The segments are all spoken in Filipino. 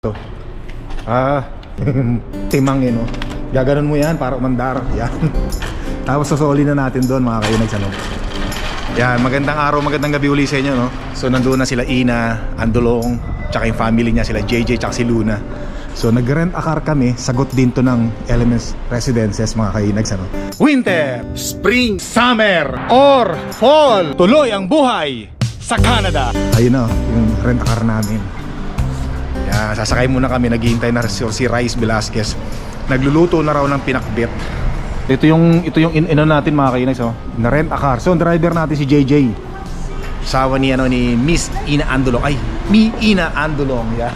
To. Ah, timang yun, no? Gaganon mo yan para umandar. Yan. Tapos sasoli na natin doon mga kainags, ano? Yan, magandang araw, magandang gabi uli sa inyo, no? So, nandun na sila Ina, Andulong, tsaka yung family niya, sila JJ, tsaka si Luna. So, nag-rent a car kami, sagot din to ng Elements Residences, mga kainags, ano? Winter, Spring, Summer, or Fall! Tuloy ang buhay sa Canada! Ayun na, yung rent a car namin. Sasakay muna kami, naghihintay na si, si Rice Velasquez. Nagluluto na raw ng pinakbit. Ito yung ito yung in, ino natin mga kainags, oh. Na rent a car. So, ang driver natin si JJ. Sawa ni ano ni Miss Ina Andulong. Ay, Mi Ina Andulong, yeah.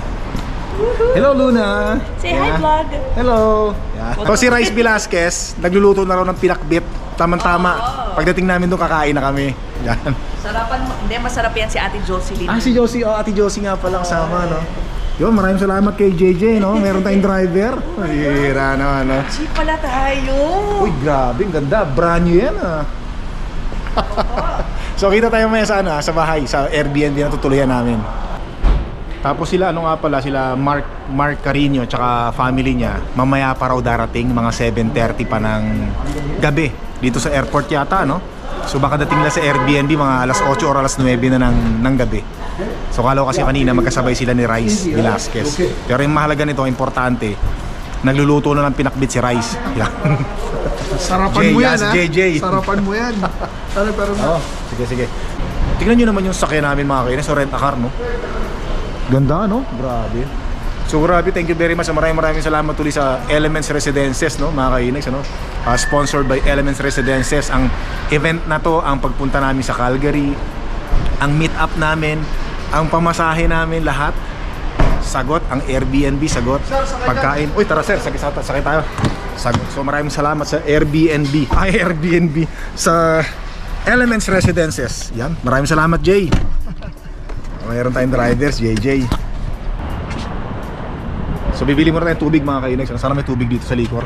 Hello Luna. Say hi, vlog. Hello. Yeah. So si Rice Velasquez, nagluluto na raw ng pinakbit. Tama-tama. Pagdating namin doon kakain na kami. Yan. Sarapan. Hindi, masarap yan si Ate Jocelyn. Ah, si Josie. Oh, Ate Josie nga pala kasama, no? Yun, maraming salamat kay JJ, no? Meron tayong driver. Hira naman, no? Cheap pala tayo. Uy, grabe, ang ganda. Brand new yan, ah. so, kita tayo maya sa, ano, ah, sa bahay, sa Airbnb na tutuluyan namin. Tapos sila, ano nga pala, sila Mark, Mark Carino, tsaka family niya, mamaya pa raw darating, mga 7.30 pa ng gabi, dito sa airport yata, no? So baka dating nila sa Airbnb mga alas 8 or alas 9 na ng, ng gabi. So kala ko kasi kanina magkasabay sila ni Rice Velasquez. Pero yung mahalaga nito, importante, nagluluto na ng pinakbit si Rice. Yan. Sarapan Jay, mo yan, yes, ha? JJ. Sarapan mo yan. Ano, pero Oo, sige, sige. Tingnan nyo naman yung sakyan namin mga kainis, so rent a car, no? Ganda, no? Grabe. So grabe, thank you very much. Maraming maraming salamat tuloy sa Elements Residences, no? Mga kainis, ano? Ah, sponsored by Elements Residences. Ang event na to, ang pagpunta namin sa Calgary, ang meet up namin, ang pamasahe namin, lahat. Sagot, ang Airbnb, sagot. Pagkain. Uy, tara sir, sakit, sakit, sakit tayo. Sagot. So maraming salamat sa Airbnb. Ay, Airbnb. Sa Elements Residences. Yan. Maraming salamat, Jay. Mayroon tayong drivers, JJ. So bibili muna tayong tubig mga kainex. Sana may tubig dito sa likor.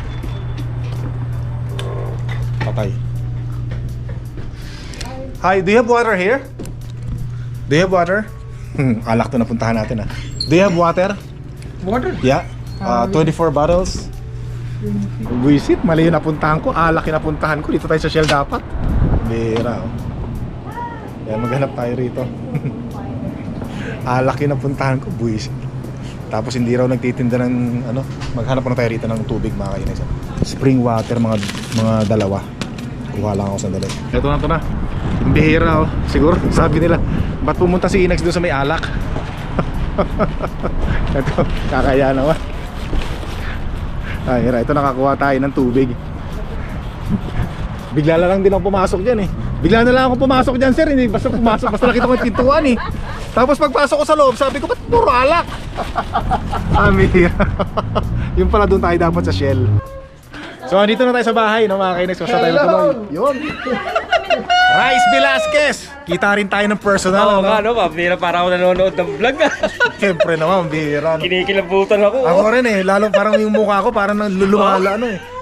Patay. Hi, do you have water here? Do you have water? Hmm, alak to napuntahan natin ah. Do you have water? Water? Yeah. Uh, 24 bottles. Buisit, mali yung napuntahan ko. Alak yung napuntahan ko. Dito tayo sa Shell dapat. Bira oh. Kaya maghanap tayo rito. Alak yung napuntahan ko. Buisit. Tapos hindi raw nagtitinda ng ano, maghanap na tayo rito ng tubig mga kainis. Spring water mga mga dalawa. Kuha lang ako sandali. Ito na to na. Bihira oh. Siguro sabi nila, ba't pumunta si Inex doon sa may alak? ito, kakaya naman. Ay, ito nakakuha tayo ng tubig. Bigla lang din ako pumasok dyan eh. Bigla na lang ako pumasok dyan sir, hindi basta pumasok, basta nakita ko yung pintuan eh. Tapos pagpasok ko sa loob, sabi ko, ba't puro alak? Amira. yung pala doon tayo dapat sa Shell. So, andito na tayo sa bahay, no, mga kainex. Basta tayo tuloy. Yun. Rice Velasquez! Kita rin tayo ng personal. Oo ano? nga, no? Mabira para ako nanonood ng vlog ah. Siyempre naman, bihira. no? Kinikilabutan ako. Ako rin eh, lalo parang yung mukha ko parang nalulumala ano eh.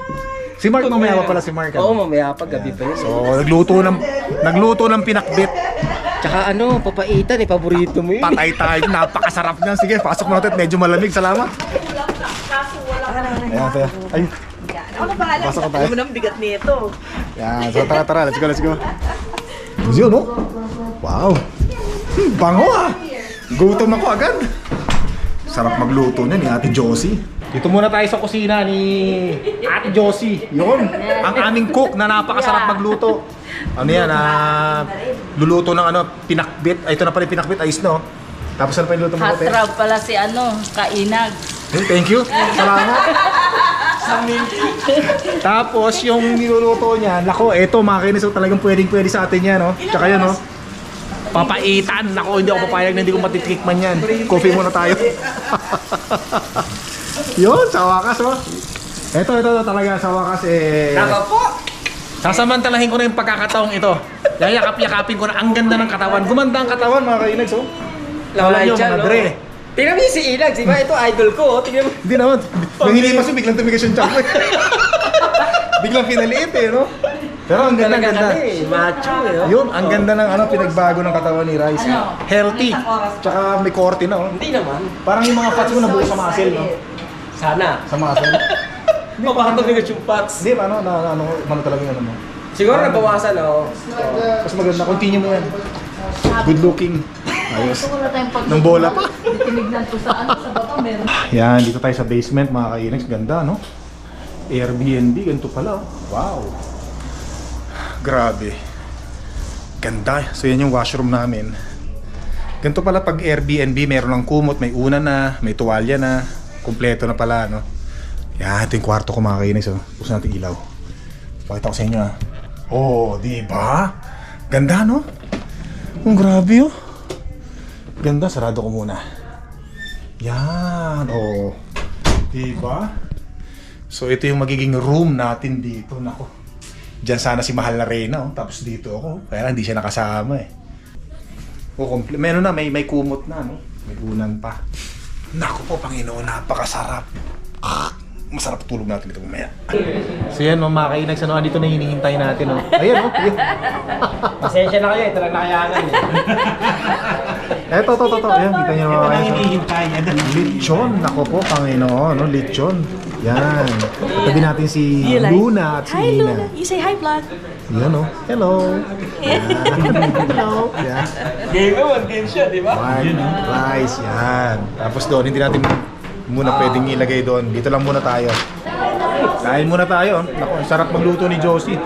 Si Mark mamaya pa pala si Mark. Oo, Ano? mamaya pag gabi pa yun. So, nagluto ng nagluto ng pinakbit. Tsaka ano, papaitan eh, paborito mo yun. Patay tayo, napakasarap niyan. Sige, pasok mo natin, medyo malamig. Salamat. Ayan, tayo. Ay, Ako bahala. Pasok tayo. Alam mo nang bigat nito. yan. So, tara, tara. Let's go, let's go. Yun, no? Wow. Hmm, bango ah. Gutom ako agad. Sarap magluto niya ni Ate Josie. Dito muna tayo sa kusina ni Ate Josie. Yun, ang aming cook na napakasarap magluto. Ano yan, ah, luluto ng ano, pinakbit. Ay, ito na pala yung pinakbit, ayos no? Tapos ano pa yung luto mo? Hot rod pala si ano, kainag. Eh, Thank you. Salamat. Tapos yung niluluto niya, nako, eto mga kinis, so talagang pwedeng pwede sa atin yan, no? Tsaka yan, no? Papaitan. Nako, hindi ako papayag na hindi ko matitikman yan. Coffee muna tayo. Yun, sa wakas, oh. Ito, ito, ito talaga, sa wakas, eh... Naka po! Sasamantalahin ko na yung pagkakataong ito. Yayakap-yakapin ko na ang ganda ng katawan. Gumanda ang katawan, mga kainex, oh. Wala nyo, dyan, mga no? dre. Tingnan mo yung si Inag, di ba? Ito idol ko, oh. Tingnan mo. Hindi naman. Nang hinimas mo, biglang tumigas yung tiyan ko. biglang pinaliit eh, no? Pero ang ganda, ganda. ano eh, macho eh. oh. Yun, ang ganda ng ano, pinagbago ng katawan ni Rice. Healthy. Tsaka may korte na, oh. Hindi naman. Parang yung mga fats mo nabuo sa muscle, no? Sana. Sa muscle. Hindi pa mabigat yung pats. Hindi, paano, na, ano, ano talaga yung ano mo. Siguro nabawasan oh. Mas maganda, continue mo yan. Good looking. Ayos. Wala tayong pag- Nang bola pa. Tinignan ko sa ano, sa baba meron. Yan, dito tayo sa basement mga kainags. Ganda, no? Airbnb, ganito pala. oh. Wow. Grabe. Ganda. So yan yung washroom namin. Ganito pala pag Airbnb, meron ng kumot, may una na, may tuwalya na, kumpleto na pala, no? Yan, ito yung kwarto ko mga kainags. Oh. Buksan natin ilaw. Pakita ko sa inyo, ah. Oh, di ba? Ganda, no? Ang grabe, oh. Ganda, sarado ko muna. Yan, oh. Diba? So ito yung magiging room natin dito. Nako. Diyan sana si Mahal na Reyna, oh. Tapos dito ako. Kaya hindi siya nakasama eh. O, komple- meron na, may, may kumot na, no? May unan pa. Nako po, Panginoon, napakasarap. Ah, masarap tulog natin ito mamaya. So yan, no, mga kainags, ano, andito na hinihintay natin, no? Ayan, no? Pasensya na kayo, ito lang nakayangan eh. Eto, to, to, to. Ayan, kita niyo mga kainags. Lechon, nako po, Panginoon, no? Lechon. Yan. Tabi natin si Luna at si Hi, Nina. Luna. You say hi, vlog. Yan, no? Hello. Yan. Hello. Yan. Game naman din siya, di ba? White rice, yan. Tapos doon, hindi natin muna pwedeng ilagay doon. Dito lang muna tayo. Kain muna tayo. Naku, ang sarap magluto ni Josie.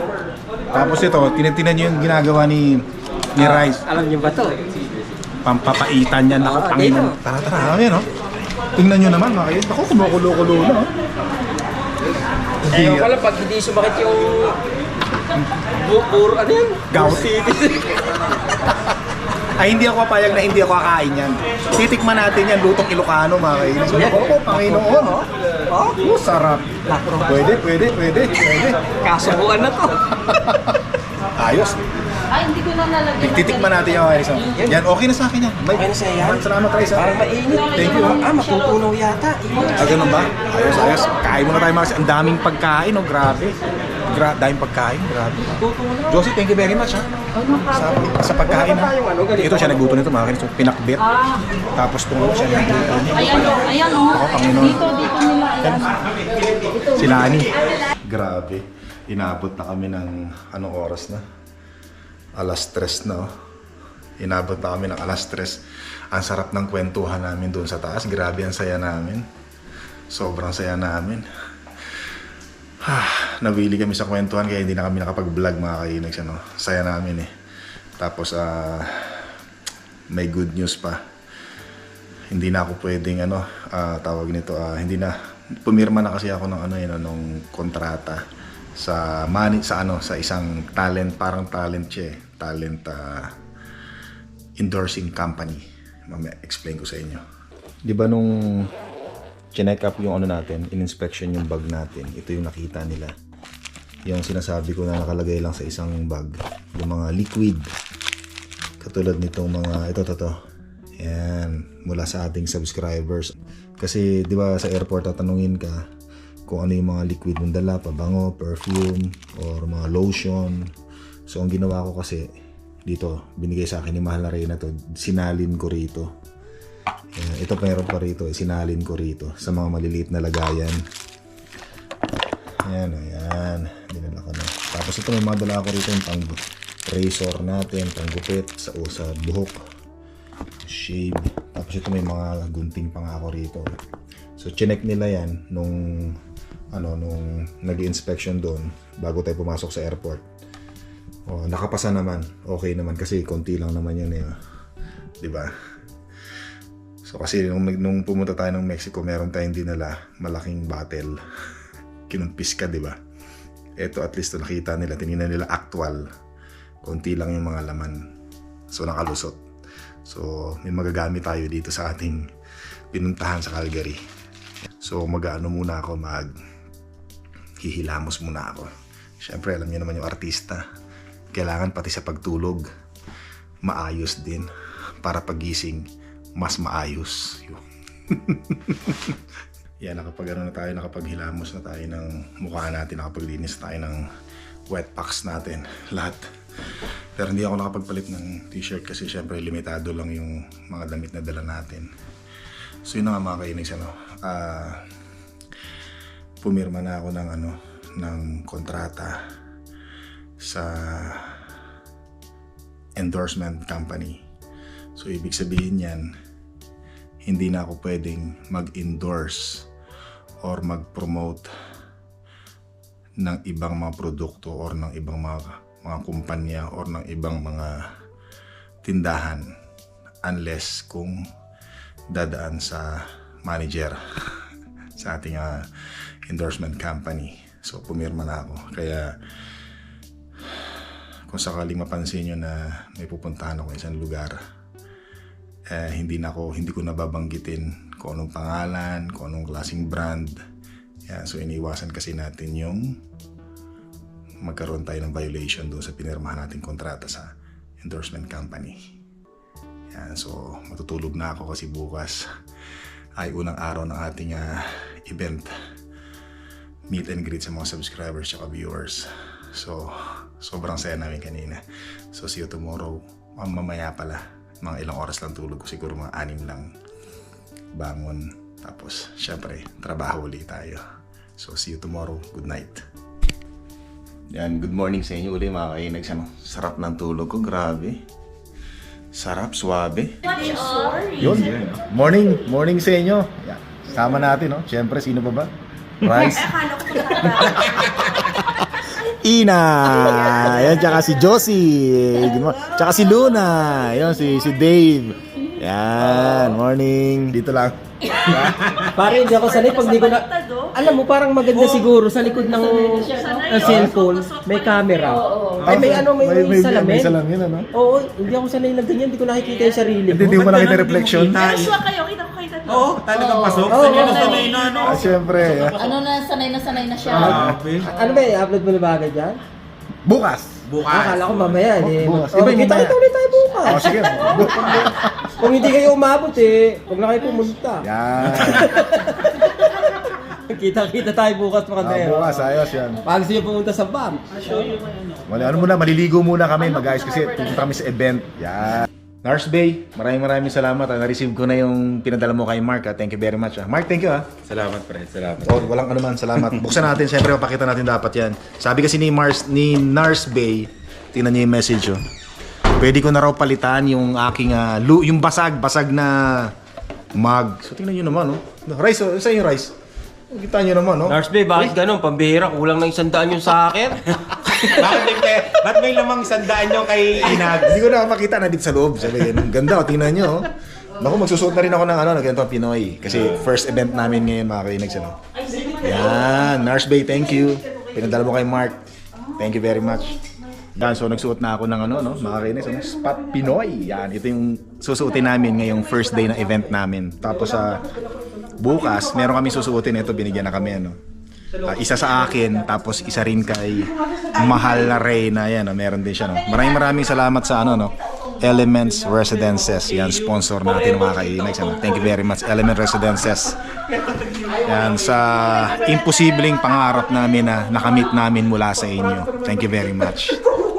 Tapos ito, tinitinan niyo yung ginagawa ni ni Rice. Alam niyo ba to? Pampapaitan yan. Naku, Ah, Panginoon. dito. Tara, tara. Ayan, no? Tingnan nyo naman, mga kayo. Naku, kumukulo-kulo na, oh. Hindi, Eh, pala pag hindi sumakit yung... Bu- Puro, ano yan? Gout. City. Ay, hindi ako papayag na hindi ako kakain yan. Titikman natin yan, lutong Ilocano, mga kainis. Ako po, Panginoon, oh. Oh, sarap. Pwede, pwede, pwede, pwede. Kasubuan na to. Ayos. Ay, hindi ko na nalagyan. Titikman natin yung kainis. oh. Yan, okay na sa akin yan. May, Okay na sa'yo yan? Salamat, Rice. ah. Parang mainit. Thank you, ah. Ah, matutunaw yata. Ah, ganun ba? Ayos, ayos. Kain muna tayo, mga Ang daming pagkain, oh. Grabe. Gra daming pagkain, grabe. Josie, thank you very much, ha. Sa, sa pagkain, ha. Ito siya nagluto nito, mga kainis. Pinakbit. Ah, Tapos tungo siya nagluto. ayan o, ayan o. Ako, Panginoon. Dito, dito nila, ayan. Sila ni. Grabe. Inabot na kami ng anong oras na? Alas tres na. oh. Inabot na kami ng alas tres. Ang sarap ng kwentuhan namin doon sa taas. Grabe ang saya namin. Sobrang saya namin. Ah, nabili kami sa kwentuhan kaya hindi na kami nakapag-vlog mga kainags. Ano. Saya namin eh. Tapos ah, may good news pa hindi na ako pwedeng ano ah, tawag nito ah, hindi na pumirma na kasi ako ng ano yun nung kontrata sa money sa ano sa isang talent parang talent siya eh. talent ah, endorsing company. Mamaya explain ko sa inyo. Di ba nung chinek up yung ano natin in-inspection yung bag natin ito yung nakita nila. Yung sinasabi ko na nakalagay lang sa isang bag yung mga liquid. Katulad nitong mga ito to to yan mula sa ating subscribers. Kasi di ba sa airport tatanungin ka kung ano yung mga liquid mong dala pabango perfume or mga lotion so ang ginawa ko kasi dito binigay sa akin ni Mahal na Reyna to sinalin ko rito yan, ito meron pa rito eh, sinalin ko rito sa mga maliliit na lagayan Ayan, ayan. Dinala ko na. Tapos ito may mga dala ako rito yung pang razor natin, pang gupit sa, o, sa buhok. Shave. Tapos ito may mga gunting pang ako rito. So chinek nila yan nung ano nung nag-inspection doon bago tayo pumasok sa airport. Oh, nakapasa naman. Okay naman kasi konti lang naman yun eh. 'Di ba? So kasi nung, nung pumunta tayo ng Mexico, meron tayong dinala malaking bottle. Kinumpis ka, di ba? Ito at least nakita nila, tinignan nila actual. Konti lang yung mga laman. So nakalusot. So may magagamit tayo dito sa ating pinuntahan sa Calgary. So mag-ano muna ako, mag hihilamos muna ako. Siyempre, alam niyo naman yung artista. Kailangan pati sa pagtulog, maayos din. Para pagising, mas maayos. Yun. Yan, nakapag ano na tayo, nakapaghilamos na tayo ng mukha natin, nakapaglinis na tayo ng wet packs natin. Lahat. Pero hindi ako nakapagpalit ng t-shirt kasi syempre limitado lang yung mga damit na dala natin. So yun na nga mga kainags ano. Ah pumirma na ako ng ano ng kontrata sa endorsement company. So ibig sabihin yan, hindi na ako pwedeng mag-endorse or mag-promote ng ibang mga produkto or ng ibang mga mga kumpanya or ng ibang mga tindahan unless kung dadaan sa manager sa ating ah, endorsement company. So pumirma na ako. Kaya kung sakaling mapansin nyo na may pupuntahan ako isang lugar, eh, hindi na ako, hindi ko nababanggitin kung anong pangalan, kung anong klaseng brand. Yan, so iniwasan kasi natin yung magkaroon tayo ng violation doon sa pinirmahan nating kontrata sa endorsement company. Yan, so matutulog na ako kasi bukas ay unang araw ng ating ah, event meet and greet sa mga subscribers at viewers. So, sobrang saya namin kanina. So, see you tomorrow. Mam- Mamaya pala, mga ilang oras lang tulog ko. Siguro mga anim lang bangon. Tapos, syempre, trabaho ulit tayo. So, see you tomorrow. Good night. Yan, good morning sa inyo uli mga kainags. Ano? Sarap ng tulog ko, grabe. Sarap, suabe. Yun. Morning, morning sa inyo. Yan. Sama natin, no? Siyempre, sino ba ba? Rice. Ina! Yan, tsaka si Josie. Tsaka si Luna. Yan, si, si Dave. Yan, morning. Dito lang. Pare, hindi ako sanay pag di ko na... Alam mo, parang maganda siguro sa likod ng, ng cellphone, may camera. Ay, may ano, may, may, salamin. May salamin, ano? Oo, hindi ako sanay lang ganyan, hindi ko nakikita yung sarili Hindi, hindi ko. mo nakita yung reflection. Kayo, kita ko kayo tatlo. Oo, talagang pasok. Oo, Sanay na oo. sanay na, ano? Ah, siyempre. Ano na, sanay na sanay na siya. Grabe. Ano ba, i-upload mo na ba agad yan? Bukas. Bukas. Ah, akala ko mamaya. Oh, eh. bukas. Oh, yung kita mamaya. kita ulit tayo bukas. Oh, sige. Kung hindi kayo umabot eh, huwag na kayo pumunta. Yan. Kita-kita tayo bukas mga Ah, bukas, ayos yan. Pag gusto nyo pumunta sa BAM, Wala, ano muna, maliligo muna kami, mag-ayos kasi pupunta kami sa event. Yan. Nars Bay, maraming maraming salamat. Ah, Na-receive ko na yung pinadala mo kay Mark. ah. Thank you very much. ah. Mark, thank you ah. Salamat, pre. Salamat. Oh, walang anuman, salamat. Buksan natin, siyempre papakita natin dapat yan. Sabi kasi ni Mars ni Nars Bay, tingnan niyo yung message oh. Pwede ko na raw palitan yung aking ah, lu- yung basag, basag na mug. So tingnan niyo naman oh. Rice, oh, saan yung rice? Kita niyo naman oh. Nars Bay, bakit ganun? Pambihira, kulang na isang daan yung sa akin. Bakit may, ba't may lamang sandaan nyo kay Inag? Hindi ko na makita na dito sa loob. Sabi, ang ganda, oh, tingnan nyo. oh. Naku, magsusuot na rin ako ng ano, ng ganito Pinoy. Kasi first event namin ngayon, mga kainags, ano. Yan, Nars Bay, thank you. Pinadala mo kay Mark. Thank you very much. Yan, so nagsuot na ako ng ano, no, mga kainags, ano, Spot Pinoy. Yan, ito yung susuotin namin ngayong first day ng event namin. Tapos sa bukas, meron kami susuotin. Ito, binigyan na kami, ano. Ah, isa sa akin, tapos isa rin kay Mahal na Reyna. Yan, no, meron din siya. No? Maraming maraming salamat sa ano, no? Elements Residences. Yan, sponsor natin mga kainags. Ano? Thank you very much, Element Residences. Yan, sa imposibleng pangarap namin na nakamit namin mula sa inyo. Thank you very much.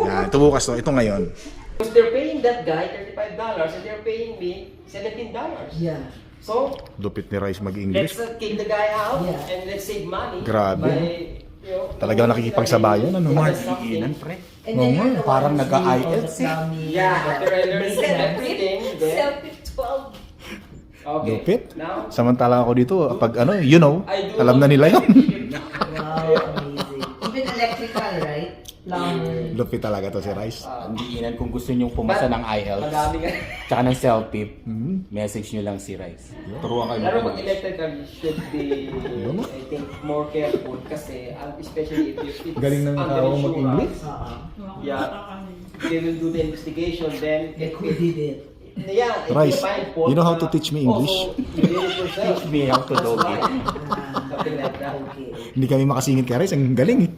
Yan, ito bukas to. Ito ngayon. If they're paying that guy $35 and they're paying me $17. Yeah. So, Lupit ni Rice let's mag-English. uh, kick the guy out Yeah. and let's save money. Grabe. By, you know, Talagang nakikipagsabayan, ano? Markikinan, pre. And Oo then nga, you're the parang one who's nag-IELTS the Yeah, after I learned everything, then... Selfie 12. Okay. Lupit. Now, Samantala ako dito, pag ano, you know, I do alam na nila yun. Wow, amazing. Even electrical, right? Plumber. Lupit talaga to si Rice. Hindi inan kung gusto nyong pumasa ng IELTS madami nga. tsaka ng self-pip, message nyo lang si Rice. Turuan kayo Pero ng pag electrical, you should be, I think, more careful kasi, uh, especially if you, it's Galing ng under tao insurance. mag-English. Yeah. They will do the investigation, then it will did it? Yeah, if Rice, you find fault, you know how to uh, teach me English? Also, you did it yourself. Teach me how to dog it. Something like that. Okay. Hindi kami makasingit kay Rice, ang galing eh.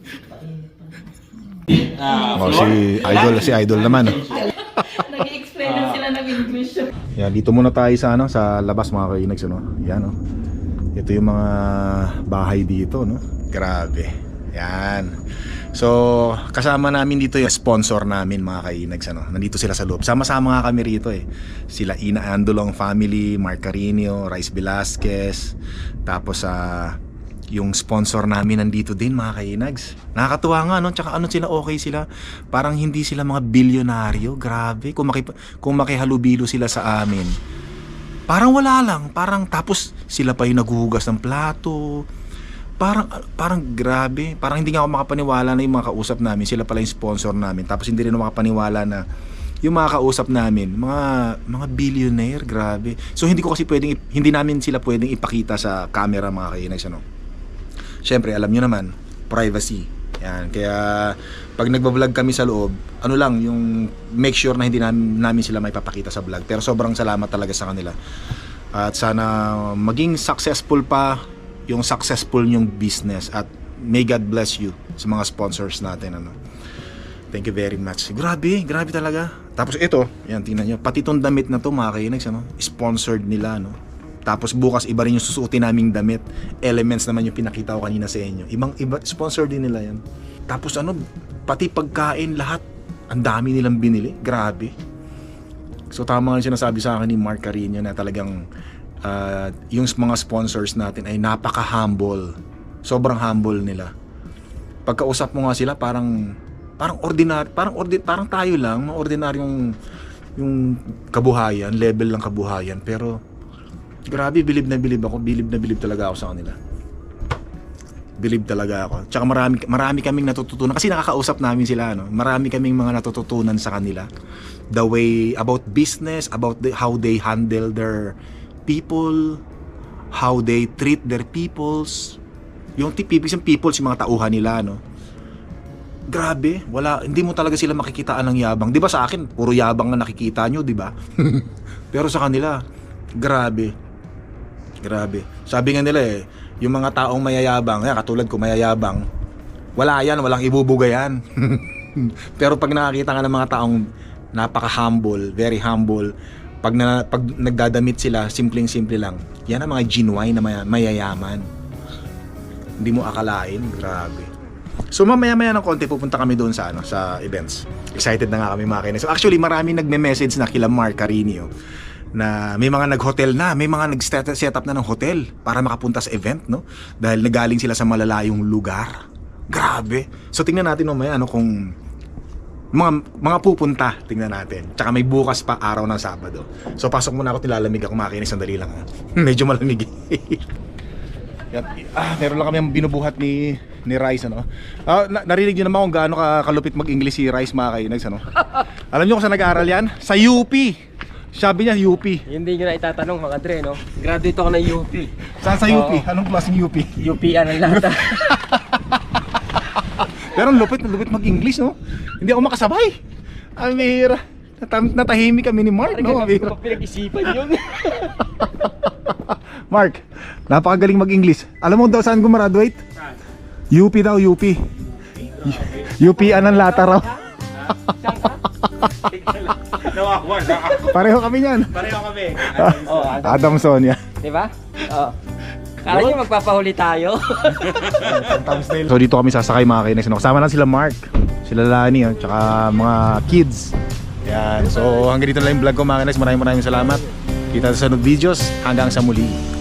Ah, Oh, si Idol, si Idol naman. oh. Nag-explain na sila ng English. Yan, dito muna tayo sa ano, sa labas mga kainags ano. Yan oh. Ito yung mga bahay dito, no. Grabe. Yan. So, kasama namin dito yung sponsor namin mga kainags. Ano? Nandito sila sa loob. Sama-sama nga kami rito eh. Sila Ina Andolong family, Mark Carino, Rice Velasquez. Tapos sa yung sponsor namin nandito din mga kainags. Nakakatuwa nga no, tsaka ano sila okay sila. Parang hindi sila mga bilyonaryo. Grabe. Kung, maki, kung makihalubilo sila sa amin. Parang wala lang. Parang tapos sila pa yung naghuhugas ng plato. Parang parang grabe. Parang hindi nga ako makapaniwala na yung mga kausap namin. Sila pala yung sponsor namin. Tapos hindi rin ako makapaniwala na yung mga kausap namin, mga mga billionaire, grabe. So hindi ko kasi pwedeng hindi namin sila pwedeng ipakita sa camera mga kainags ano. Siyempre, alam nyo naman, privacy. Yan. Kaya, pag nagbablog kami sa loob, ano lang, yung make sure na hindi namin, namin sila may papakita sa vlog. Pero sobrang salamat talaga sa kanila. At sana maging successful pa yung successful yung business. At may God bless you sa mga sponsors natin. Ano. Thank you very much. Grabe, grabe talaga. Tapos ito, yan, tingnan nyo. Pati itong damit na to, mga kainags, ano, sponsored nila, no. Tapos bukas iba rin yung susuotin naming damit. Elements naman yung pinakita ko kanina sa inyo. Ibang iba sponsor din nila 'yan. Tapos ano, pati pagkain lahat ang dami nilang binili. Grabe. So tama nga yung sinasabi sa akin ni Mark Carino na talagang ah, yung mga sponsors natin ay napaka-humble. Sobrang humble nila. Pagkausap mo nga sila parang parang ordinary, parang ordi, parang tayo lang, mga ordinaryong yung kabuhayan, level ng kabuhayan, pero Grabe, bilib na bilib ako. Bilib na bilib talaga ako sa kanila. Bilib talaga ako. Tsaka marami, marami kaming natututunan. Kasi nakakausap namin sila. No? Marami kaming mga natututunan sa kanila. The way, about business, about the, how they handle their people, how they treat their peoples. Yung tipipis yung peoples, yung mga tauhan nila. No? Grabe, wala, hindi mo talaga sila makikitaan ng yabang. 'Di ba sa akin, puro yabang na nakikita nyo, 'di ba? Pero sa kanila, grabe. Grabe. Sabi nga nila eh, yung mga taong mayayabang, yan, katulad ko mayayabang, wala yan, walang ibubuga yan. Pero pag nakakita ka ng mga taong napaka-humble, very humble, pag, na, pag nagdadamit sila, simpleng-simple lang, yan ang mga genuine na maya- mayayaman. Hindi mo akalain, grabe. So mamaya-maya ng konti pupunta kami doon sa ano sa events. Excited na nga kami mga kainis. So actually marami nagme-message na kila Mark Carinio na may mga nag-hotel na, may mga nag-set up na ng hotel para makapunta sa event, no? Dahil nagaling sila sa malalayong lugar. Grabe. So tingnan natin mamaya ano kung mga mga pupunta, tingnan natin. Tsaka may bukas pa araw ng Sabado. So pasok muna ako, nilalamig ako, makinis sandali lang. ha. Medyo malamig. Yan. Ah, meron lang kami ang binubuhat ni ni Rice ano. Ah, na- narinig niyo naman kung gaano ka kalupit mag-English si Rice mga kainags ano. Alam niyo kung saan nag-aaral yan? Sa UP. Sabi niya UP. Hindi nyo na itatanong mga Dre, no? Graduate ako ng UP. Saan sa UP? Oo. Anong klaseng UP? UP ang lata. Pero ang lupit, ang lupit mag-English no. Hindi ako makasabay. Ang mahira. Natam- natahimik kami ni Mark no. Ang mahira. pinag-isipan yun. Mark, napakagaling mag-English. Alam mo daw saan gumraduate? UP daw, UP. UP anang lata raw. Nawawar na ako. Pareho kami niyan. Pareho kami. oh, Adamson yan. di ba? Oo. Kala nyo magpapahuli tayo? So dito kami sasakay mga kainex. No? Kasama lang sila Mark, sila Lani, oh, tsaka mga kids. Yan. So hanggang dito na lang yung vlog ko mga kainex. Maraming maraming salamat. Kita sa sunod videos. Hanggang sa muli.